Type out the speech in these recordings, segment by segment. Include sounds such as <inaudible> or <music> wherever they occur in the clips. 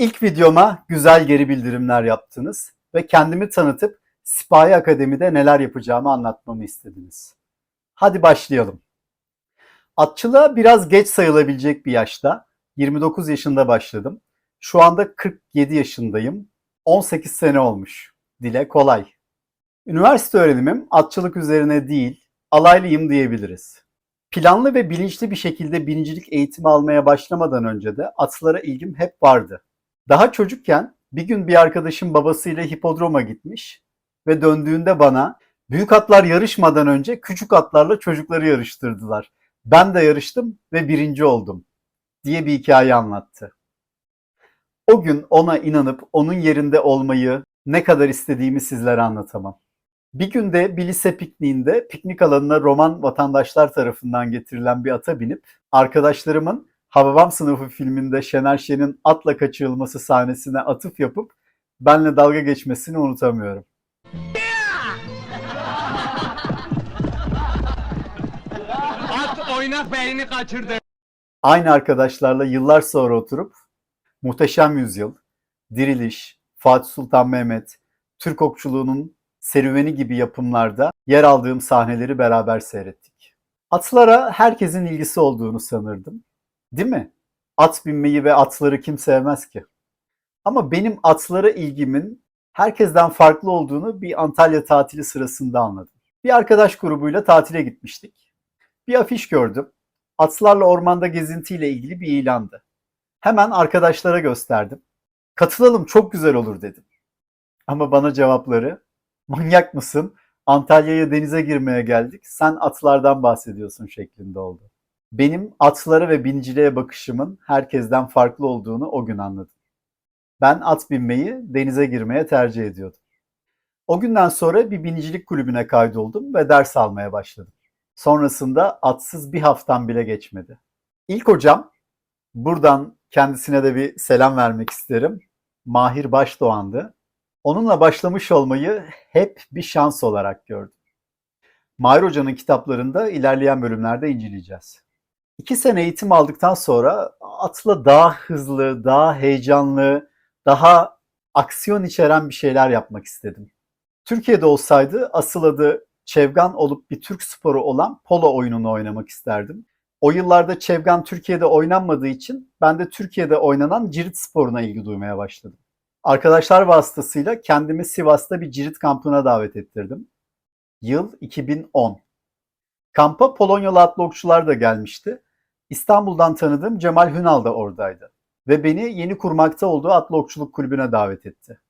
İlk videoma güzel geri bildirimler yaptınız ve kendimi tanıtıp Sipahi Akademi'de neler yapacağımı anlatmamı istediniz. Hadi başlayalım. Atçılığa biraz geç sayılabilecek bir yaşta, 29 yaşında başladım. Şu anda 47 yaşındayım. 18 sene olmuş. Dile kolay. Üniversite öğrenimim atçılık üzerine değil, alaylıyım diyebiliriz. Planlı ve bilinçli bir şekilde binicilik eğitimi almaya başlamadan önce de atlara ilgim hep vardı. Daha çocukken bir gün bir arkadaşım babasıyla hipodroma gitmiş ve döndüğünde bana büyük atlar yarışmadan önce küçük atlarla çocukları yarıştırdılar. Ben de yarıştım ve birinci oldum diye bir hikaye anlattı. O gün ona inanıp onun yerinde olmayı ne kadar istediğimi sizlere anlatamam. Bir günde bir lise pikniğinde piknik alanına Roman vatandaşlar tarafından getirilen bir ata binip arkadaşlarımın Hababam sınıfı filminde Şener Şen'in atla kaçırılması sahnesine atıf yapıp benle dalga geçmesini unutamıyorum. <laughs> At oynak beynini kaçırdı. Aynı arkadaşlarla yıllar sonra oturup Muhteşem Yüzyıl, Diriliş, Fatih Sultan Mehmet, Türk okçuluğunun serüveni gibi yapımlarda yer aldığım sahneleri beraber seyrettik. Atlara herkesin ilgisi olduğunu sanırdım. Değil mi? At binmeyi ve atları kim sevmez ki? Ama benim atlara ilgimin herkesten farklı olduğunu bir Antalya tatili sırasında anladım. Bir arkadaş grubuyla tatile gitmiştik. Bir afiş gördüm. Atlarla ormanda gezintiyle ilgili bir ilandı. Hemen arkadaşlara gösterdim. Katılalım çok güzel olur dedim. Ama bana cevapları manyak mısın? Antalya'ya denize girmeye geldik. Sen atlardan bahsediyorsun şeklinde oldu. Benim atlara ve biniciliğe bakışımın herkesten farklı olduğunu o gün anladım. Ben at binmeyi, denize girmeye tercih ediyordum. O günden sonra bir binicilik kulübüne kaydoldum ve ders almaya başladım. Sonrasında atsız bir haftam bile geçmedi. İlk hocam, buradan kendisine de bir selam vermek isterim. Mahir Başdoğan'dı. Onunla başlamış olmayı hep bir şans olarak gördüm. Mahir Hoca'nın kitaplarında ilerleyen bölümlerde inceleyeceğiz. İki sene eğitim aldıktan sonra atla daha hızlı, daha heyecanlı, daha aksiyon içeren bir şeyler yapmak istedim. Türkiye'de olsaydı asıl adı Çevgan olup bir Türk sporu olan polo oyununu oynamak isterdim. O yıllarda Çevgan Türkiye'de oynanmadığı için ben de Türkiye'de oynanan cirit sporuna ilgi duymaya başladım. Arkadaşlar vasıtasıyla kendimi Sivas'ta bir cirit kampına davet ettirdim. Yıl 2010. Kampa Polonyalı atlı okçular da gelmişti. İstanbul'dan tanıdığım Cemal Hünal da oradaydı. Ve beni yeni kurmakta olduğu atlı okçuluk kulübüne davet etti.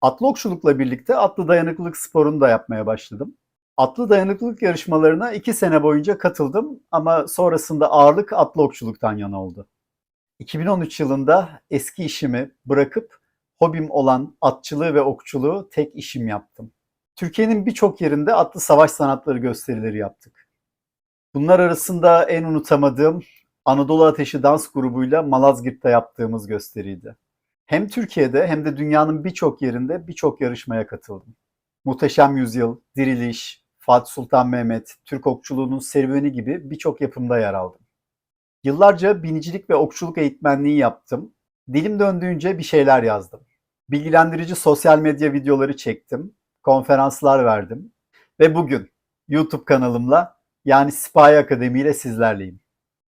Atlı okçulukla birlikte atlı dayanıklılık sporunu da yapmaya başladım. Atlı dayanıklılık yarışmalarına iki sene boyunca katıldım ama sonrasında ağırlık atlı okçuluktan yana oldu. 2013 yılında eski işimi bırakıp hobim olan atçılığı ve okçuluğu tek işim yaptım. Türkiye'nin birçok yerinde atlı savaş sanatları gösterileri yaptık. Bunlar arasında en unutamadığım Anadolu Ateşi dans grubuyla Malazgirt'te yaptığımız gösteriydi. Hem Türkiye'de hem de dünyanın birçok yerinde birçok yarışmaya katıldım. Muhteşem Yüzyıl, Diriliş, Fatih Sultan Mehmet, Türk okçuluğunun serüveni gibi birçok yapımda yer aldım. Yıllarca binicilik ve okçuluk eğitmenliği yaptım. Dilim döndüğünce bir şeyler yazdım. Bilgilendirici sosyal medya videoları çektim, konferanslar verdim ve bugün YouTube kanalımla yani Sipahi Akademi ile sizlerleyim.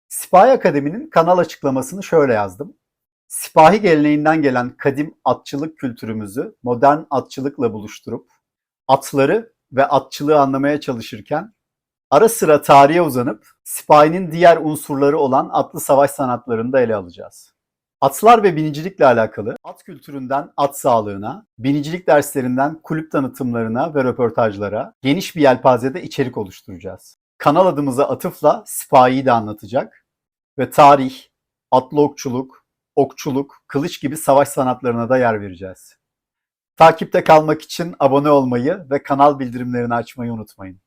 Sipahi Akademi'nin kanal açıklamasını şöyle yazdım. Sipahi geleneğinden gelen kadim atçılık kültürümüzü modern atçılıkla buluşturup atları ve atçılığı anlamaya çalışırken ara sıra tarihe uzanıp sipahinin diğer unsurları olan atlı savaş sanatlarını da ele alacağız. Atlar ve binicilikle alakalı at kültüründen at sağlığına, binicilik derslerinden kulüp tanıtımlarına ve röportajlara geniş bir yelpazede içerik oluşturacağız. Kanal adımıza atıfla sipahiyi de anlatacak ve tarih, atlı okçuluk, okçuluk, kılıç gibi savaş sanatlarına da yer vereceğiz. Takipte kalmak için abone olmayı ve kanal bildirimlerini açmayı unutmayın.